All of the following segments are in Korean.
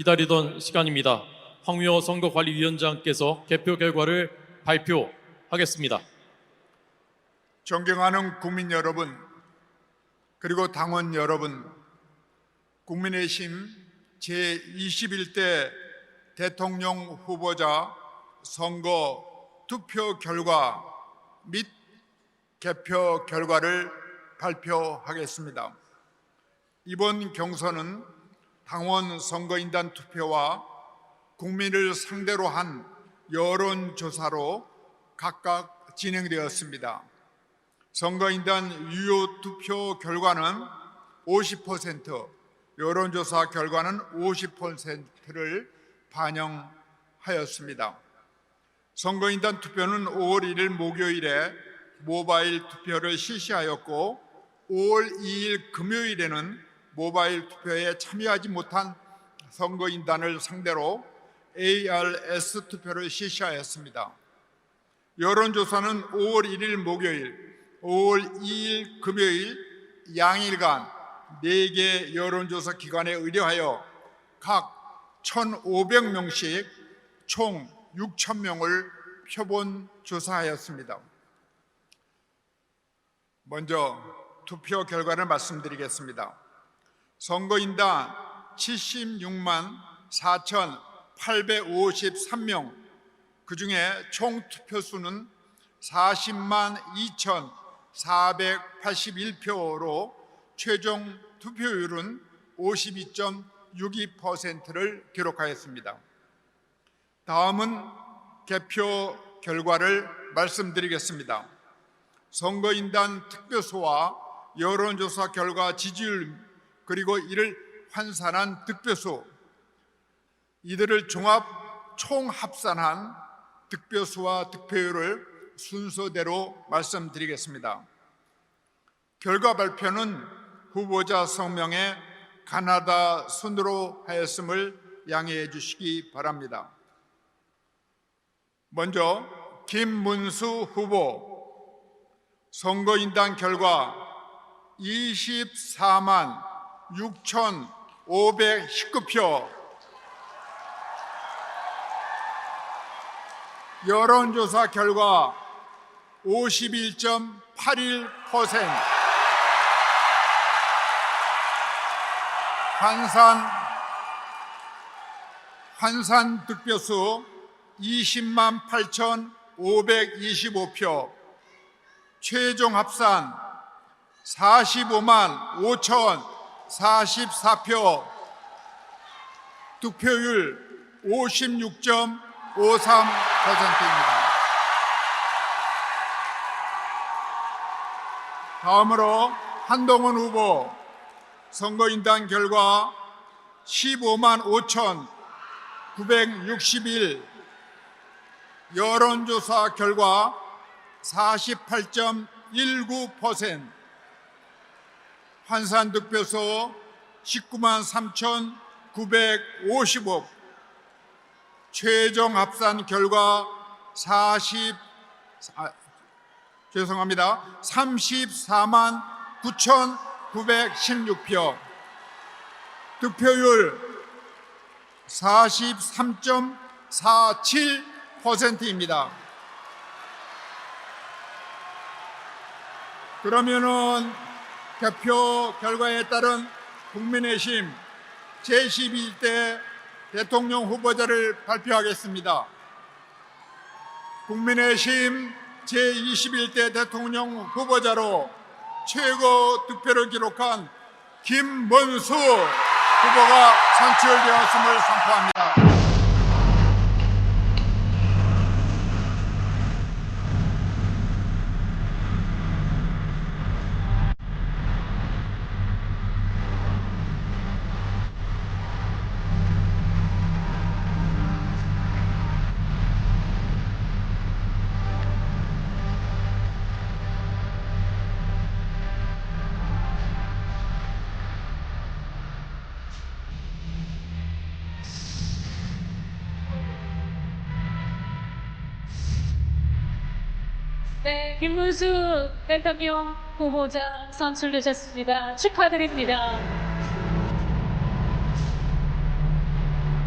기다리던 시간입니다. 황미호 선거관리위원장께서 개표 결과를 발표하겠습니다. 존경하는 국민 여러분, 그리고 당원 여러분, 국민의힘 제21대 대통령 후보자 선거 투표 결과 및 개표 결과를 발표하겠습니다. 이번 경선은 당원 선거인단 투표와 국민을 상대로 한 여론조사로 각각 진행되었습니다. 선거인단 유효 투표 결과는 50%, 여론조사 결과는 50%를 반영하였습니다. 선거인단 투표는 5월 1일 목요일에 모바일 투표를 실시하였고 5월 2일 금요일에는 모바일 투표에 참여하지 못한 선거인단을 상대로 ARS 투표를 실시하였습니다. 여론조사는 5월 1일 목요일, 5월 2일 금요일 양일간 4개 여론조사 기관에 의뢰하여 각 1,500명씩 총 6,000명을 표본 조사하였습니다. 먼저 투표 결과를 말씀드리겠습니다. 선거인단 76만 4,853명, 그 중에 총 투표수는 40만 2,481표로 최종 투표율은 52.62%를 기록하였습니다. 다음은 개표 결과를 말씀드리겠습니다. 선거인단 득표수와 여론조사 결과 지지율 그리고 이를 환산한 득표수 이들을 종합 총합산한 득표수와 득표율을 순서대로 말씀드리겠습니다. 결과 발표는 후보자 성명에 가나다 순으로 하였음을 양해해 주시기 바랍니다. 먼저 김문수 후보 선거인단 결과 24만 6,519표. 여론조사 결과 51.81% 환산 환산 득표수 20만 8,525표. 최종 합산 45만 5천 44표. 득표율 56.53%입니다. 다음으로 한동훈 후보 선거인단 결과 15만 5천 961 여론조사 결과 48.19% 환산 득표수 19만 3,955 최종 합산 결과 40 아, 죄송합니다. 34만 9,916표 득표율 43.47%입니다. 그러면은 개표 결과에 따른 국민의힘 제11대 대통령 후보자를 발표하겠습니다. 국민의힘 제21대 대통령 후보자로 최고 득표를 기록한 김문수 후보가 선출되었음을 선포합니다. 네, 김문수 대통령 후보자 선출되셨습니다. 축하드립니다.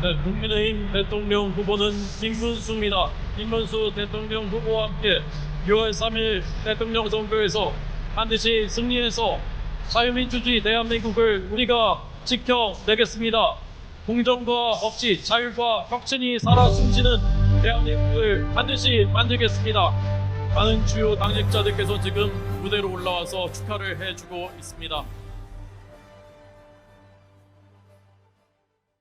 네, 국민의힘 대통령 후보는 김문수입니다. 김문수 대통령 후보와 함께 6월 3일 대통령 선거에서 반드시 승리해서 자유민주주의 대한민국을 우리가 지켜내겠습니다. 공정과 법치, 자율과 혁신이 살아 숨쉬는 대한민국을 반드시 만들겠습니다. 많은 주요 당직자들께서 지금 무대로 올라와서 축하를 해주고 있습니다.